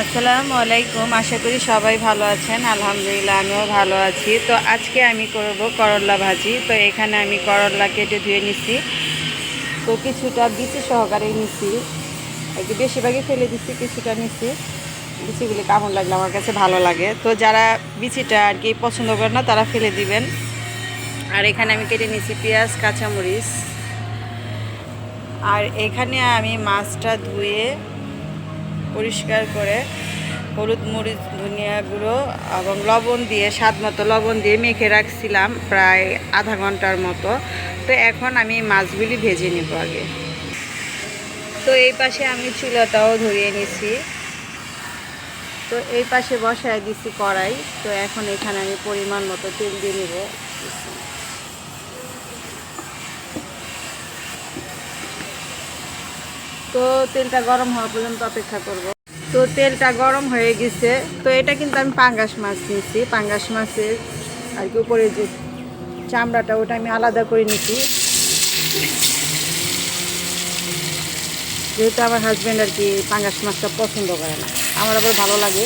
আসসালামু আলাইকুম, আশা করি সবাই ভালো আছেন। আলহামদুলিল্লাহ, আমিও ভালো আছি। তো আজকে আমি করব করল্লা ভাজি। তো এখানে আমি করল্লা কেটে ধুয়ে নিছি। তো কিছুটা বিচি সহকারে নিছি। কি বেশিরভাগই ফেলে দিচ্ছি কিছুটা নিছি। বিচিগুলি কেমন লাগল আমার কাছে ভালো লাগে। তো যারা বিচিটা আর কি পছন্দ করে না, তারা ফেলে দিবেন। আর এখানে আমি কেটে নিছি পেঁয়াজ, কাঁচামরিচ। আর এখানে আমি মাছটা ধুয়ে পরিষ্কার করে হলুদ মরিচ, ধনিয়া গুঁড়ো এবং লবণ দিয়ে, স্বাদ মতো লবণ দিয়ে মেখে রাখছিলাম প্রায় আধা ঘণ্টার মতো। তো এখন আমি মাছগুলি ভেজে নেব আগে। তো এই পাশে আমি চুলাটাও ধরিয়ে নিছি। তো এই পাশে বসায় দিছি কড়াই। তো এখন এখানে আমি পরিমাণ মতো তেল দিয়ে নেব। তো তেলটা গরম হওয়া পর্যন্ত অপেক্ষা করব। তো তেলটা গরম হয়ে গেছে। তো এটা কিন্তু আমি পাঙ্গাস মাছ নিয়েছি। পাঙ্গাস মাছের আর কি উপরে যে চামড়াটা, ওটা আমি আলাদা করে নিছি যেহেতু আমার হাজব্যান্ড আর কি পাঙ্গাস মাছটা পছন্দ করে না। আমার আবার ভালো লাগে।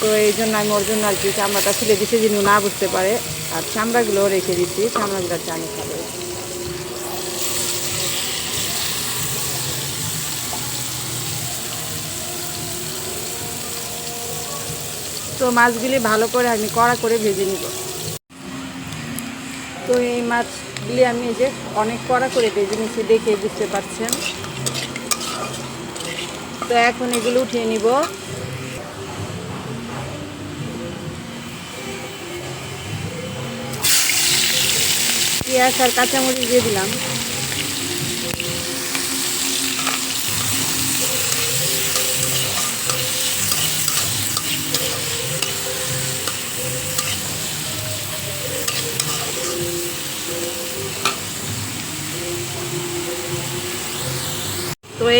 তো এই জন্য আমি ওর জন্য আর কি চামড়াটা ফেলে দিছি যেন না বুঝতে পারে। আর চামড়াগুলোও রেখে দিচ্ছি চামড়াগুলো চানি খাবে। তো মাছগুলি ভালো করে আমি কড়া করে ভেজে নিব। তো এই মাছগুলি আমি যে অনেক কড়া করে ভেজে নিচ্ছি দেখে বুঝতে পারছেন। তো এখন এগুলো উঠিয়ে নিব। পেঁয়াজ আর কাঁচামরিচ দিয়ে দিলাম।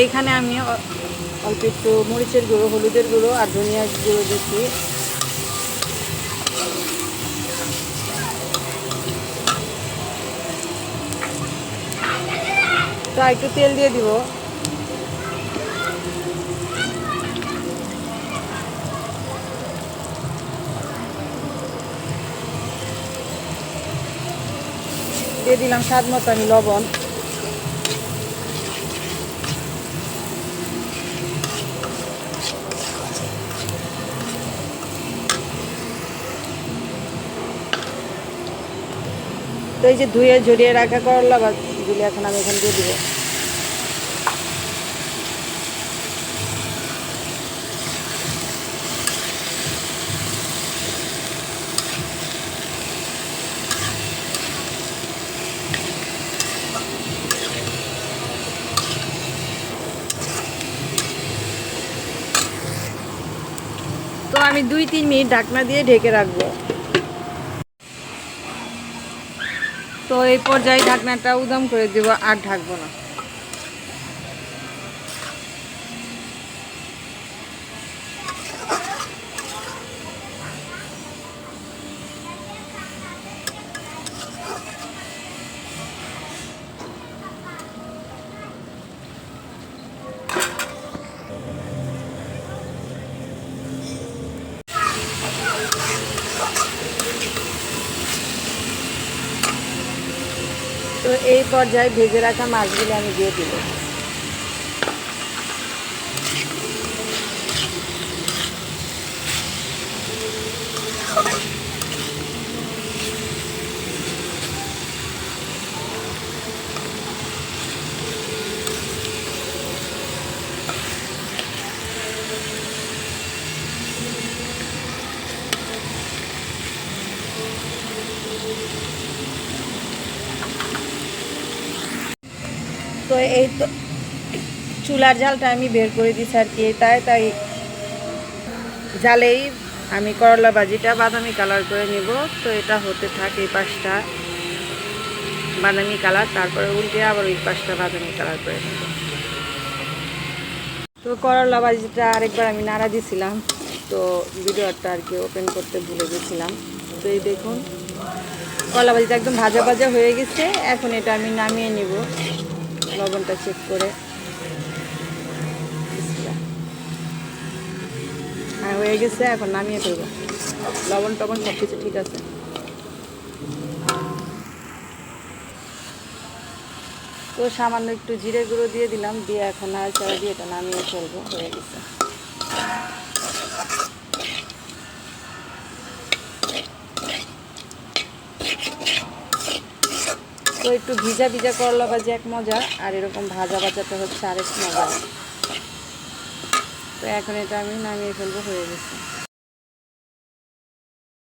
এইখানে আমি অল্প একটু মরিচের গুঁড়ো, হলুদের গুঁড়ো আর ধনিয়ার গুঁড়ো দিচ্ছি। তো একটু তেল দিয়ে দিব। দিয়ে দিলাম স্বাদ মতো আমি লবণ। তো এই যে ধুয়ে ঝরিয়ে রাখা করলা বাগুলি এখন আমি এখানে দিয়ে দিব। তো আমি দুই তিন মিনিট ঢাকনা দিয়ে ঢেকে রাখব। তো এই পর্যায়ে ঢাকনাটা উদম করে দেবো আর ঢাকবো না। তো এই পর্যায়ে ভেজে রাখা মাছগুলো আমি দিয়ে দিব। তো এই তো চুলার জালটা আমি বের করে দিচ্ছি আর কি তাই তাই জালেই আমি করলা ভাজিটা বাদামি কালার করে নিব। তো এটা হতে থাকে এই পাশটা বাদামি কালার, তারপরে উল্টে আবার ওই পাশটা বাদামি কালার করে নেব। তো করলা ভাজিটা আরেকবার আমি নাড়া দিছিলাম, তো ভিডিওটা আর কি ওপেন করতে ভুলে গেছিলাম। তো এই দেখুন কলা ভাজিটা একদম ভাজা ভাজা হয়ে গেছে, এখন এটা আমি নামিয়ে নিব। লবণটা চেক করে। বিসমিল্লাহ। হয়ে গেছে, এখন নামিয়ে ফেলব। লবণ টবণ সব কিছু ঠিক আছে। তো সামান্য একটু জিরে গুঁড়ো দিয়ে দিলাম, দিয়ে এখন আর নাড়াচাড়া দিয়ে এটা নামিয়ে ফেলব, হয়ে গেছে। তো একটু ভিজা ভিজা করলা ভাজি এক মজা, আর এরকম ভাজা ভাজাটা হচ্ছে আরেক মজা। তো এখন এটা আমি নামিয়ে ফেলব, হয়ে গেছে।